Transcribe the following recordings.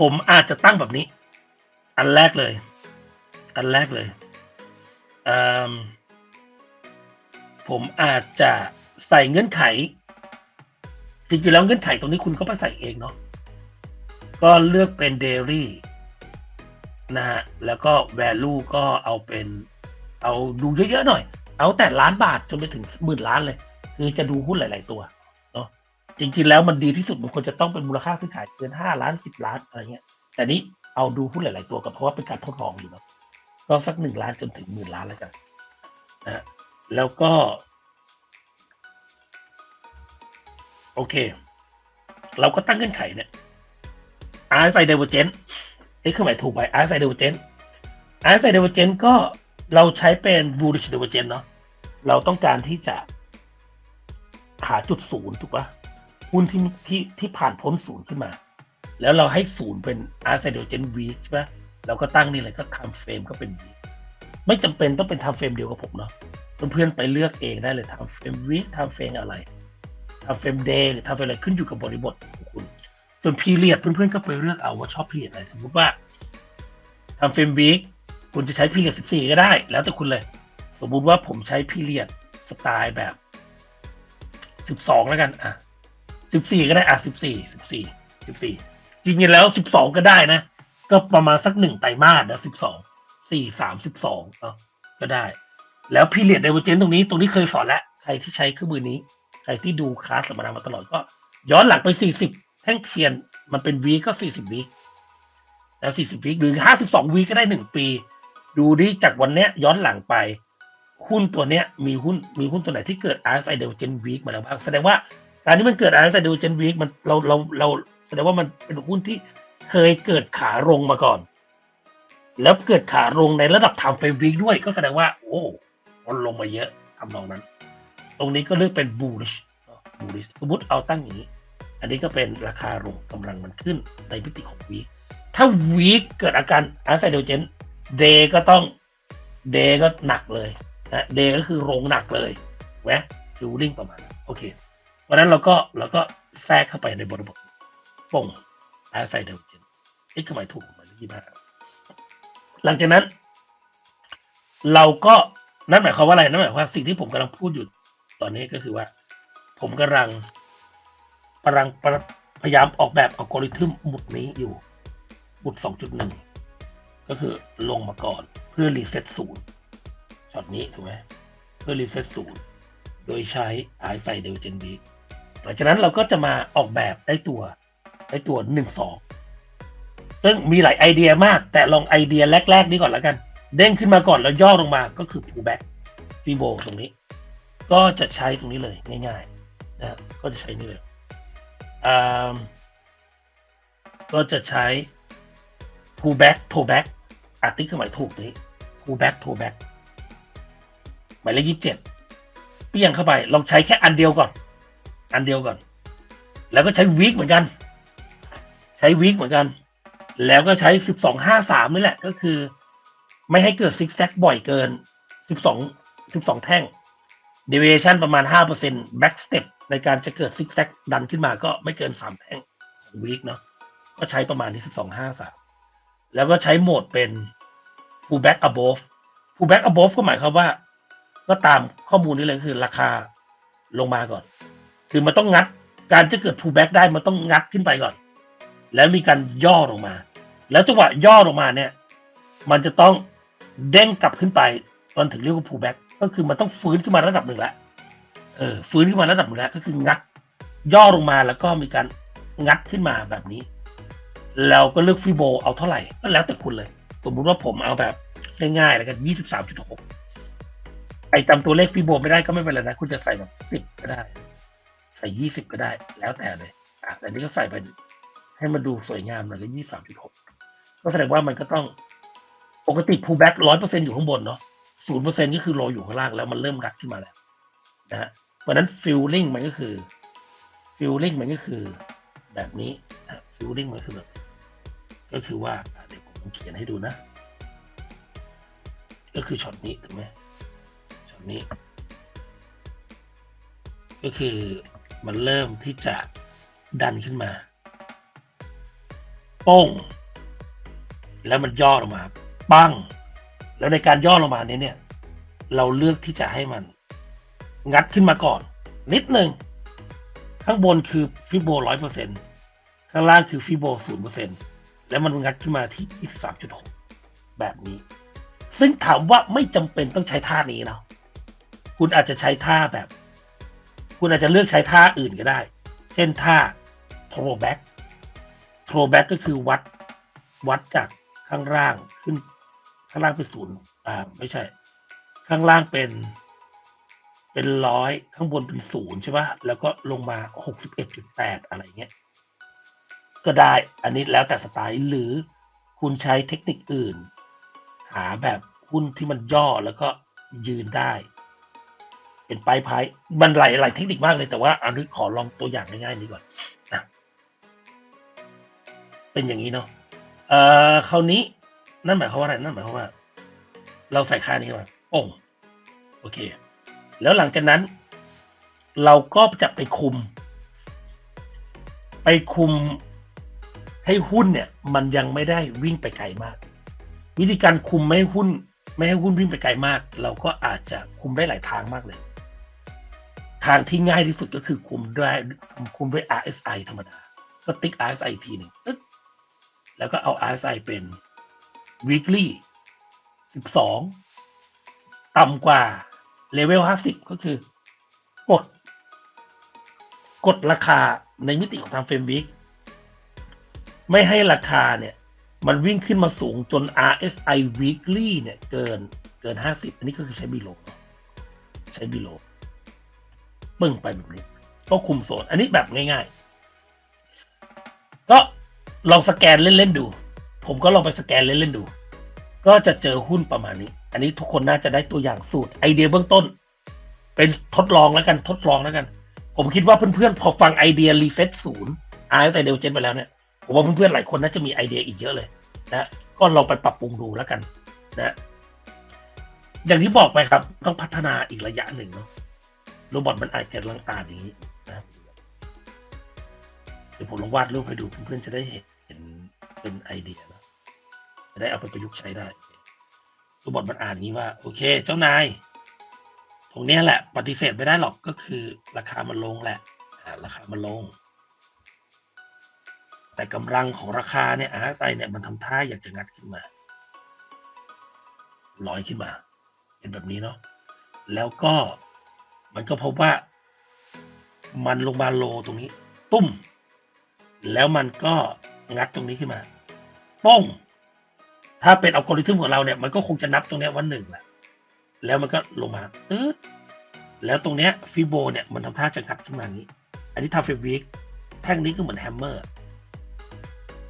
ผมอาจจะตั้งแบบนี้ อันแรกเลย อันแรกเลยผมอาจจะใส่เงื่อนไขจริงๆแล้วเงื่อนไขตรงนี้คุณก็ไปใส่เองเนาะก็เลือกเป็น daily นะฮะแล้วก็ value ก็เอาเป็น เอาดูเยอะๆหน่อย เอาแต่ล้านบาทจนไปถึงหมื่นล้านเลย คือจะดูหุ้นหลาย ๆ ตัว จริงๆแล้วมันดีที่สุดมันควรจะต้องเป็นมูลค่าซื้อขายเกินห้าล้านสิบล้านอะไรเงี้ย แต่นี้เอาดูหุ้นหลาย ๆ ตัวกับเพราะว่าเป็นการทดลองอยู่เนาะก็สักหนึ่งล้านจนถึงหมื่นล้านแล้วกันนะฮะแล้วก็ โอเค เราก็ตั้งเงื่อนไขเนี่ย RSI Divergent นี่คือหมายถูกไป RSI Divergent RSI Divergent ก็เราใช้เป็น bullish divergent เนาะเราต้องการที่จะหาจุดศูนย์ถูกปะ หุ้นที่ที่ที่ผ่านพ้นศูนย์ขึ้นมา แล้วเราให้ศูนย์เป็น RSI Divergent week ใช่ปะเราก็ตั้งนี่เลยก็ time frame ก็เป็น week ไม่จำเป็นต้องเป็น time frame เดียวกับผมเนาะเพื่อนๆไปเลือกเองได้เลย time frame week time frame อะไร time frame day หรือ time frame อะไรขึ้นอยู่กับบริบทของคุณ ส่วน period เพื่อนๆก็ไปเลือกเอาว่าชอบ period อะไรสมมติว่า time frame week คุณจะใช้ period 14 ก็ได้ แล้วแต่คุณเลย สมมุติว่าผมใช้ period สไตล์แบบ 12 แล้วกันอะ 14ก็ได้อะ14 14 14จริงๆแล้ว12ก็ได้นะ ก็ประมาณสักหนึ่งไตรมาสนะ12 4 3 12เนาะก็ได้ แล้ว period divergence ตรงนี้ตรงนี้เคยสอนแล้ว ใครที่ใช้เครื่องมือนี้ ใครที่ดูคลาสสัมมนามาตลอดก็ ย้อนหลังไป40แท่งเทียนมันเป็นวีก็40วีแล้ว40วีหรือ52วีก็ได้1ปี ดูดิจากวันเนี้ยย้อนหลังไป หุ้นตัวเนี้ยมีหุ้นมีหุ้นตัวไหนที่เกิด RSI Divergence Week มาแล้วบ้างแสดงว่า การที่มันเกิด RSI Divergence Week มันเราเราเราแสดงว่ามันเป็นหุ้นที่เคยเกิดขาลงมาก่อน แล้วเกิดขาลงในระดับ Time Frame Week ด้วยก็แสดงว่า โอ้มันลงมาเยอะทำนองนั้น ตรงนี้ก็เลือกเป็น bullish เนอะ bullish สมมติเอาตั้งอย่างนี้ อันนี้ก็เป็นราคาลงกำลังมันขึ้นในมิติของ week ถ้า week เกิดอาการ RSI Divergence day ก็ต้อง day ก็หนักเลยนะ day ก็คือลงหนักเลยแวะฟิลลิ่งประมาณนั้นโอเค เพราะนั้นเราก็เราก็แทรกเข้าไปในบริบทป่ง RSI Divergence นี่คือหมายถูกหมายเลขยี่ห้าหลังจากนั้น เราก็นั่นหมายความว่าอะไรนั่นหมายความว่าสิ่งที่ผมกำลังพูดอยู่ตอนนี้ก็คือว่า ผมกำลังกำลังพยายามออกแบบอัลกอริทึมหมุดนี้อยู่หมุด 2.1 ก็คือลงมาก่อนเพื่อรีเซ็ตศูนย์ช็อตนี้ถูกไหมเพื่อรีเซ็ตศูนย์โดยใช้ i ไซเดลเจนบี หลังจากนั้นเราก็จะมาออกแบบได้ตัวได้ตัว1 2ซึ่งมีหลายไอเดียมาก แต่ลองไอเดียแรก ๆ นี้ก่อนแล้วกัน เด้งขึ้นมาก่อนแล้วย่อลงมาก็คือ pullback ฟีโบตรงนี้ ก็จะใช้ตรงนี้เลยง่ายๆนะก็จะใช้นี่เลยอ่าก็จะใช้ pullback toback อาร์ติคือหมายถูกนี้ pullback toback หมายเลขยี่สิบเจ็ดเปี้ยงเข้าไป ลองใช้แค่อันเดียวก่อน อันเดียวก่อน แล้วก็ใช้วีคเหมือนกัน ใช้วีคเหมือนกัน แล้วก็ใช้สิบสองห้าสามนี่แหละ ก็คือ ไม่ให้เกิดซิกแซกบ่อยเกินสิบสองสิบสองแท่ง deviation ประมาณห้าเปอร์เซ็นต์ back step ในการจะเกิดซิกแซกดันขึ้นมาก็ไม่เกินสามแท่งของวีคเนาะก็ใช้ประมาณที่สิบสองห้าสามแล้วก็ใช้โหมดเป็น pullback above pullback above ก็หมายความว่า ก็ตามข้อมูลนี้เลยคือราคาลงมาก่อน คือมันต้องงัด การจะเกิด pullback ได้มันต้องงัดขึ้นไปก่อน แล้วมีการย่อลงมา แล้วจังหวะย่อลงมาเนี่ย มันจะต้องเด้งกลับขึ้นไปมันถึงเรียกว่า pullback ก็คือมันต้องฟื้นขึ้นมาระดับหนึ่งแล้วเออฟื้นขึ้นมาระดับหนึ่งแล้วก็คืองัด ย่อลงมาแล้วก็มีการงัดขึ้นมาแบบนี้ เราก็เลือกฟิโบเอาเท่าไหร่ก็แล้วแต่คุณเลย สมมุติว่าผมเอาแบบง่ายๆแล้วกันยี่สิบสามจุดหกไอ้จำตัวเลขฟิโบไม่ได้ก็ไม่เป็นไรนะ คุณจะใส่แบบสิบก็ได้ ส่ยี่สิบก็ได้แล้วแต่เลยอะแต่นี้ก็ใส่ไปให้มันดูสวยงามหน่อยก็ยี่สามจุดหกก็แสดงว่ามันก็ต้องปกติ pullback ร้อยเปอร์เซ็นอยู่ข้างบนเนาะศูนย์เปอร์เซ็นก็คือโลอยู่ข้างล่างแล้วมันเริ่มงัดขึ้นมาแล้วนะฮะเพราะฉะนั้น feeling มันก็คือ feeling มันก็คือแบบนี้ feeling มันคือแบบก็คือว่าเดี๋ยวผมเขียนให้ดูนะ ก็คือช็อตนี้ถูกไหมช็อตนี้ ก็คือ มันเริ่มที่จะดันขึ้นมาโป้ง แล้วมันย่อลงมา ปั้ง แล้วในการย่อลงมานี้เนี่ย เราเลือกที่จะให้มัน งัดขึ้นมาก่อน นิดหนึ่งข้างบนคือฟิโบร้อยเปอร์เซ็นข้างล่างคือฟิโบศูนย์เปอร์เซ็นแล้วมันงัดขึ้นมาที่ยี่สามจุดหกแบบนี้ ซึ่งถามว่าไม่จำเป็นต้องใช้ท่านี้เนาะคุณอาจจะใช้ท่าแบบ คุณอาจจะเลือกใช้ท่าอื่นก็ได้ เช่นท่า throwback throwback ก็คือวัดวัดจากข้างล่างขึ้น ข้างล่างเป็นศูนย์อ่าไม่ใช่ ข้างล่างเป็นเป็นร้อยข้างบนเป็นศูนย์ใช่ปะแล้วก็ลงมาหกสิบเอ็ดจุดแปดอะไรเงี้ย ก็ได้อันนี้แล้วแต่สไตล์หรือคุณใช้เทคนิคอื่น หาแบบหุ้นที่มันย่อแล้วก็ยืนได้ เป็นปลายพายมันหลายหลายเทคนิคมากเลยแต่ว่าอันนี้ขอลองตัวอย่างง่ายๆนี้ก่อนนะเป็นอย่างนี้เนาะเอ่อคราวนี้นั่นหมายความว่าอะไรนั่นหมายความว่า เราใส่ค่านี้เข้ามาโป่งโอเค แล้วหลังจากนั้น เราก็จะไปคุม ไปคุมให้หุ้นเนี่ย มันยังไม่ได้วิ่งไปไกลมาก วิธีการคุมไม่ให้หุ้น ไม่ให้หุ้นวิ่งไปไกลมาก เราก็อาจจะคุมได้หลายทางมากเลย ทางที่ง่ายที่สุดก็คือคุมด้วยคุมด้วย RSI ธรรมดา ก็ติ๊ก RSI อีกทีหนึ่งแล้วก็เอา RSI เป็น weekly 12 ต่ำกว่าเลเวล50 ก็คือกด กดราคาในมิติของทางเฟรมวิกไม่ให้ราคาเนี่ย มันวิ่งขึ้นมาสูงจน RSI weekly เนี่ย เกินเกิน 50 อันนี้ก็คือใช้บีโลใช้บีโล ปึ้งไปแบบนี้ ก็คุมโซน อันนี้แบบง่ายๆ ก็ลองสแกนเล่นๆดู ผมก็ลองไปสแกนเล่นๆดู ก็จะเจอหุ้นประมาณนี้ อันนี้ทุกคนน่าจะได้ตัวอย่างสูตรไอเดียเบื้องต้น เป็นทดลองแล้วกันทดลองแล้วกัน ผมคิดว่าเพื่อนๆพอฟังไอเดียรีเซ็ตศูนย์อาร์ไอเดลเจนไปแล้วเนี่ยผมว่าเพื่อนๆหลายคนน่าจะมีไอเดียอีกเยอะเลยนะก็ลองไปปรับปรุงดูแล้วกันนะอย่างที่บอกไปครับ ต้องพัฒนาอีกระยะหนึ่งเนาะ โรบอทมันอาจจะลังอ่านอย่างนี้นะเดี๋ยวผมลองวาดรูปให้ดูเพื่อนๆจะได้เห็นเป็นไอเดียนะจะได้เอาไปประยุกต์ใช้ได้โรบอทมันอ่านอย่างนี้ว่า โอเค เจ้านายตรงนี้แหละ ปฏิเสธไม่ได้หรอกก็คือ ราคามันลงแหละราคามันลง แต่กำลังของราคาเนี่ยอาร์ไซเนี่ยมันทำท่าอยากจะงัดขึ้นมาลอยขึ้นมา เป็นแบบนี้เนาะแล้วก็ มันก็พบว่า มันลงมาโลตรงนี้ ตุ้ม แล้วมันก็งัดตรงนี้ขึ้นมาป้องถ้าเป็นอัลกอริทึมของเราเนี่ย มันก็คงจะนับตรงนี้ว่าหนึ่งแหละแล้วมันก็ลงมาตืดแล้วตรงเนี้ยฟิโบเนี่ยมันทำท่าจะงัดขึ้นมาอย่างนี้ อันนี้ทำเฟรวิกแท่งนี้ก็เหมือนแฮมเมอร์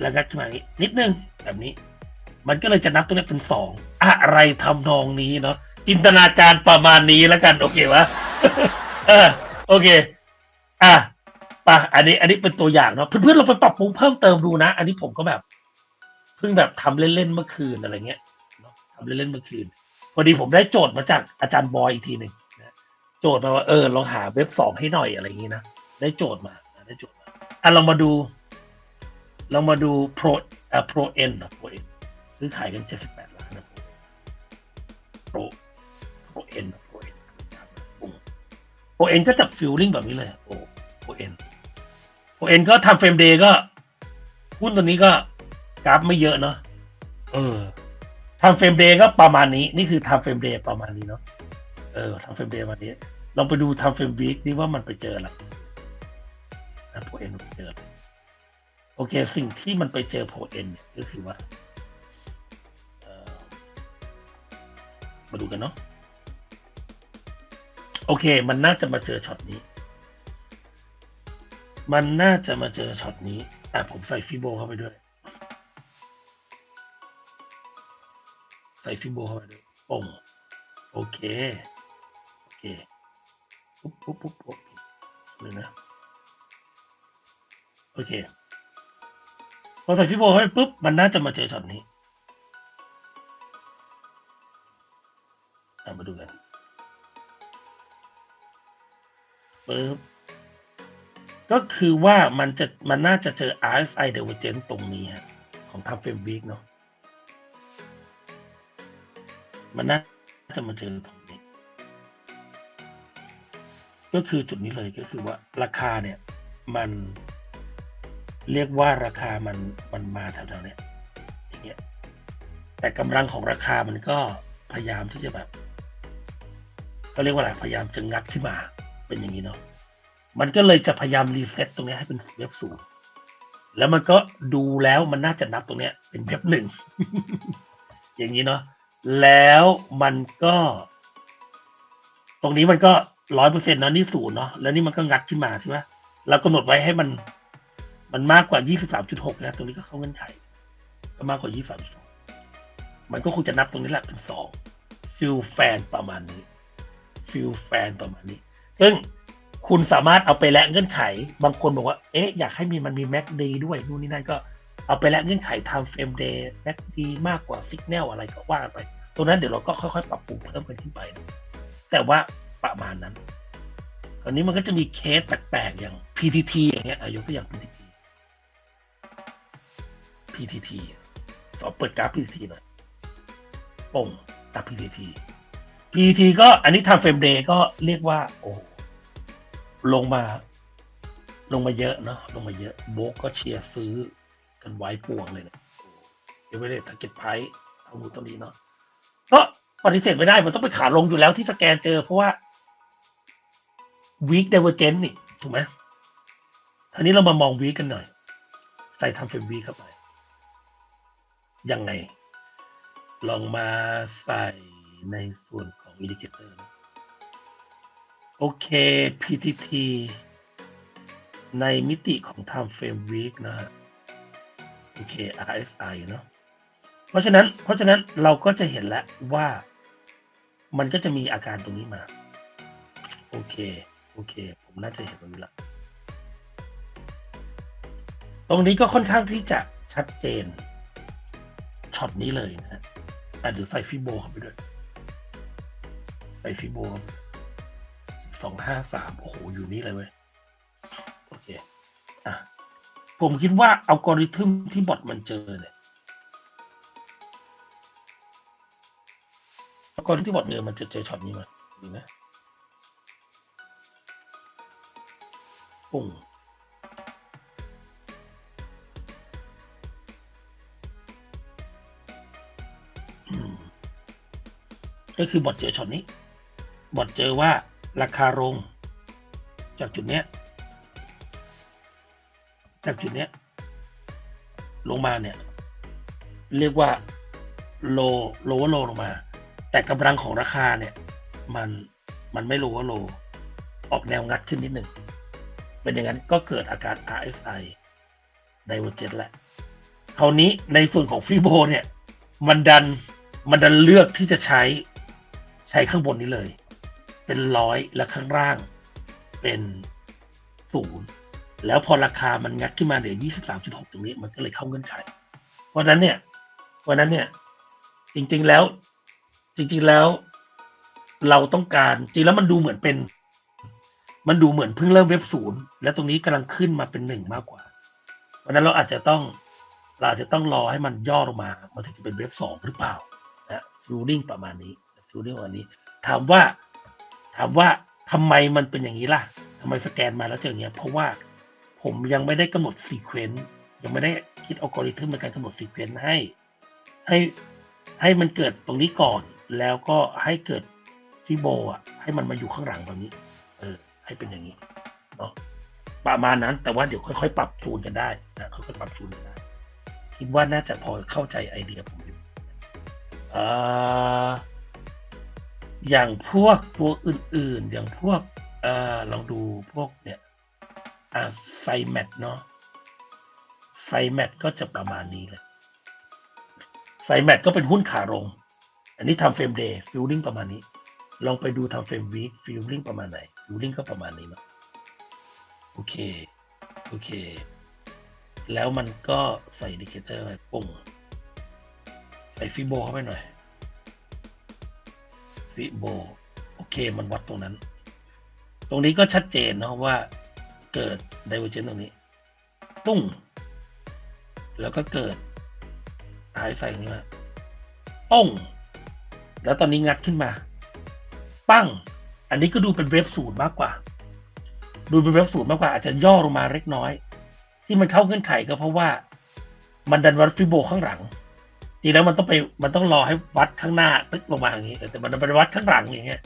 แล้วงัดขึ้นมาอย่างนี้นิดนึงแบบนี้ มันก็เลยจะนับตรงนี้เป็นสองอะไรทำนองนี้เนาะจินตนาการประมาณนี้แล้วกัน โอเควะ เออโอเค อะปะอันนี้ อันนี้เป็นตัวอย่างเนาะเพื่อนๆเราไปปรับปรุงเพิ่มเติมดูนะ อันนี้ผมก็แบบเพิ่งแบบทำเล่นๆเมื่อคืนอะไรเงี้ยเนาะทำเล่นๆเมื่อคืนพอดีผมได้โจทย์มาจากอาจารย์บอยอีกทีหนึ่งโจทย์มาว่าเออลองหาเว็บสองให้หน่อยอะไรอย่างงี้นะได้โจทย์มาได้โจทย์มาอะเรามาดู เรามาดู pro อ่า pro n นะ pro n ซื้อขายกันเจ็ดสิบแปดล้านนะ pro pro n นะ เอ็นก็จับฟิลลิ่งแบบนี้เลย โอ้โอเอ็นโอเอ็นก็ทำเฟรมเดย์ก็หุ้นตัวนี้ก็กราฟไม่เยอะเนาะเออทำเฟรมเดย์ก็ประมาณนี้ นี่คือทำเฟรมเดย์ประมาณนี้เนาะเออทำเฟรมเดย์ประมาณนี้ลองไปดูทำเฟรมวีคนี่ว่ามันไปเจออะไรนะโอเอ็นไปเจออะไรโอเค สิ่งที่มันไปเจอโพเอ็นก็คือว่ามาดูกันเนาะ อเค มันน่าจะมาเจอช็อตนี้ มันน่าจะมาเจอช็อตนี้อะผมใส่ฟิโบเข้าไปด้วย ใส่ฟิโบเข้าไปด้วยป่งโอเค โอเค ปุ๊บปุ๊บปุ๊บปุ๊บเลยนะ โอเค พอใส่ฟิโบเข้าไปปุ๊บ มันน่าจะมาเจอช็อตนี้มาดูกัน ปึ๊บก็คือว่ามันจะมันน่าจะเจอ RSI divergence ตรงนี้ของทำเฟรมวีคเนาะมันน่าจะมาเจอตรงนี้ ก็คือจุดนี้เลยก็คือว่าราคาเนี่ย มันเรียกว่าราคามันมันมาแถวๆเนี้ยอย่างเงี้ยแต่กำลังของราคามันก็พยายามที่จะแบบก็เรียกว่าอะไรพยายามจะงัดขึ้นมา เป็นอย่างนี้เนาะมันก็เลยจะพยายามรีเซ็ตตรงนี้ให้เป็นเว็บศูนย์แล้วมันก็ดูแล้วมันน่าจะนับตรงเนี้ย เป็นเว็บหนึ่งอย่างนี้เนาะแล้วมันก็ ตรงนี้มันก็ร้อยเปอร์เซ็นต์นะนี่ศูนย์เนาะแล้วนี่มันก็งัดขึ้นมาใช่ไหมเรากำหนดไว้ให้มัน มันมากกว่ายี่สิบสามจุดหกนะตรงนี้ก็เข้าเงื่อนไข ก็มากกว่ายี่สามจุดหกมันก็คงจะนับตรงนี้แหละเป็นสองฟิลแฟนประมาณนี้ฟิลแฟนประมาณนี้ ซึ่งคุณสามารถเอาไปแลกเงื่อนไข บางคนบอกว่า เอ๊ะ อยากให้มีมันมีแม็กดีด้วยนู่นนี่นั่นก็เอาไปแลกเงื่อนไขทำเฟรมเดย์แม็กดีมากกว่าสิกแนลอะไรก็ว่าไป ตรงนั้นเดี๋ยวเราก็ค่อยๆ ปรับปรุงเพิ่มกันขึ้นไป แต่ว่าประมาณนั้นคราวนี้มันก็จะมีเคสแปลกๆ อย่าง PTT อย่างเงี้ยยกตัวอย่าง PTT PTT สอบเปิดกราฟ PTT หน่อยป่งกราฟ PTT PTT ก็อันนี้ทำเฟรมเดย์ก็เรียกว่า โอ้ลงมา ลงมาเยอะเนาะลงมาเยอะ โบกก็เชียร์ซื้อกันไว้ป่วงเลยเนี่ยเอเวอเรสต์ทาเก็ตไพร์เอามูตรงนี้เนาะก็ปฏิเสธไม่ได้มันต้องไปขาลงอยู่แล้วที่สแกนเจอเพราะว่า weak d i v e r g e n c นี่ถูกไหมทีนี้เรามามอง weak กันหน่อย ใส่ทำเฟรม weak เข้าไป ยังไง ลองมาใส่ในส่วน ของ indicator นะโอเค PTT ในมิติของ time frame week นะฮะโอเค RSI เนาะเพราะฉะนั้นเพราะฉะนั้นเราก็จะเห็นแล้วว่ามันก็จะมีอาการตรงนี้มา โอเค โอเค ผมน่าจะเห็นตรงนี้ละตรงนี้ก็ค่อนข้างที่จะชัดเจนช็อตนี้เลยนะฮะอะเดี๋ยวใส่ฟิโบเข้าไปด้วย ใส่ฟิโบสองห้าสามโอ้โห อยู่นี่เลยเว้ย โอเค อะ ผมคิดว่าอัลกอริทึมที่บอทมันเจอเนี่ยอัลกอริทึมที่บอทเจอมันจะเจอช็อตนี้มาดูนะปุ่งก็คือบอทเจอช็อตนี้ บอทเจอว่าราคาลง จากจุดเนี้ย จากจุดเนี้ย ลงมาเนี่ย เรียกว่าโลโลว่าโลลงมา แต่กำลังของราคาเนี่ย มันมันไม่โลว่าโล ออกแนวงัดขึ้นนิดหนึ่งเป็นอย่างนั้นก็เกิดอาการ RSI Divergence แหละคราวนี้ในส่วนของฟิโบเนี่ย มันดันมันดันเลือกที่จะใช้ใช้ข้างบนนี้เลย เป็นร้อยและข้างล่างเป็นศูนย์แล้วพอราคามันงัดขึ้นมาเหลือ23.6ตรงนี้มันก็เลยเข้าเงื่อนไข เพราะนั้นเนี่ยวันนั้นเนี่ย จริงๆแล้ว จริงๆแล้ว เราต้องการจริงแล้วมันดูเหมือนเป็น มันดูเหมือนเพิ่งเริ่มเว็บศูนย์แล้วตรงนี้กำลังขึ้นมาเป็นหนึ่งมากกว่า เพราะนั้นเราอาจจะต้องเราอาจจะต้องรอให้มันย่อลงมา มันถึงจะเป็นเว็บสองหรือเปล่านะฟิลลิ่งประมาณนี้ฟิลลิ่งประมาณนี้ ถามว่า ถามว่าทำไมมันเป็นอย่างนี้ล่ะทำไมสแกนมาแล้วเจออย่างเงี้ยเพราะว่าผมยังไม่ได้กำหนดซีเควนต์ยังไม่ได้คิดอัลกอริทึมในการกำหนดซีเควนต์ให้ ให้ให้มันเกิดตรงนี้ก่อน แล้วก็ให้เกิดฟิโบอะให้มันมาอยู่ข้างหลังแบบนี้ เออ ให้เป็นอย่างนี้เนาะประมาณนั้น แต่ว่าเดี๋ยวค่อยๆ ปรับจูนกันได้นะค่อยๆปรับจูนกันได้คิดว่าน่าจะพอเข้าใจไอเดียผมอยู่อ่อ อย่างพวกตัวอื่นๆ อย่างพวกอลองดูพวกเนี่ยไซแมทเนาะไซแมทก็จะประมาณนี้เลยไซแมทก็เป็นหุ้นขาลง อันนี้ทำเฟรมเดย์ฟิลลิ่งประมาณนี้ ลองไปดูทำเฟรมวีคฟิลลิ่งประมาณไหนฟิลลิ่งก็ประมาณนี้เนาะโอเค โอเค แล้วมันก็ใส่ดิเคเตอร์ไปปุ่งใส่ฟิโบเข้าไปหน่อย ฟิโบโอเคมันวัดตรงนั้น ตรงนี้ก็ชัดเจนเนาะว่าเกิด divergence ตรงนี้ ตุ้ง แล้วก็เกิดหายใส่เนื้อป้งแล้วตอนนี้งัดขึ้นมา ปั้ง อันนี้ก็ดูเป็นเว็บศูนย์มากกว่า ดูเป็นเว็บศูนย์มากกว่าอาจจะย่อลงมาเล็กน้อย ที่มันเข้าเงื่อนไขก็เพราะว่า มันดันวัดฟิโบข้างหลัง จริงแล้วมันต้องไปมันต้องรอให้วัดข้างหน้าตึกลงมาอย่างนี้แต่มันไปวัดข้างหลังอย่างเงี้ย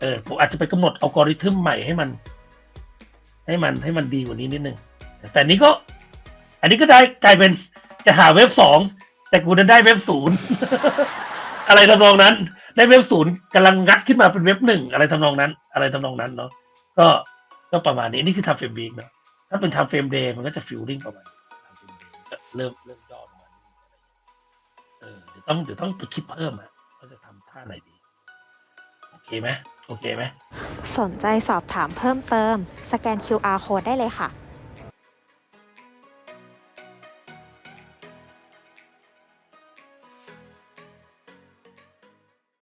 เออผมอาจจะไปกำหนดอัลกอริทึมใหม่ให้มัน ให้มันให้มันดีกว่านี้นิดนึงแต่นี้ก็ อันนี้ก็ได้กลายเป็นจะหาเว็บสองแต่กูจะได้เว็บศูนย์อะไรทำนองนั้น ได้เว็บศูนย์กำลังงัดขึ้นมาเป็นเว็บหนึ่งอะไรทำนองนั้น อะไรทำนองนั้นเนาะก็ก็ประมาณนี้นี่คือทำเฟรมบีกเนาะถ้าเป็นทำเฟรมเดย์มันก็จะฟิลลิ่งประมาณเรมเดย์ก็เริ่ม ต้องเดี๋ยวต้องไปคิดเพิ่มอะว่าจะทำท่าไหนดี โอเคไหมโอเคไหม สนใจสอบถามเพิ่มเติม สแกน QR code ได้เลยค่ะ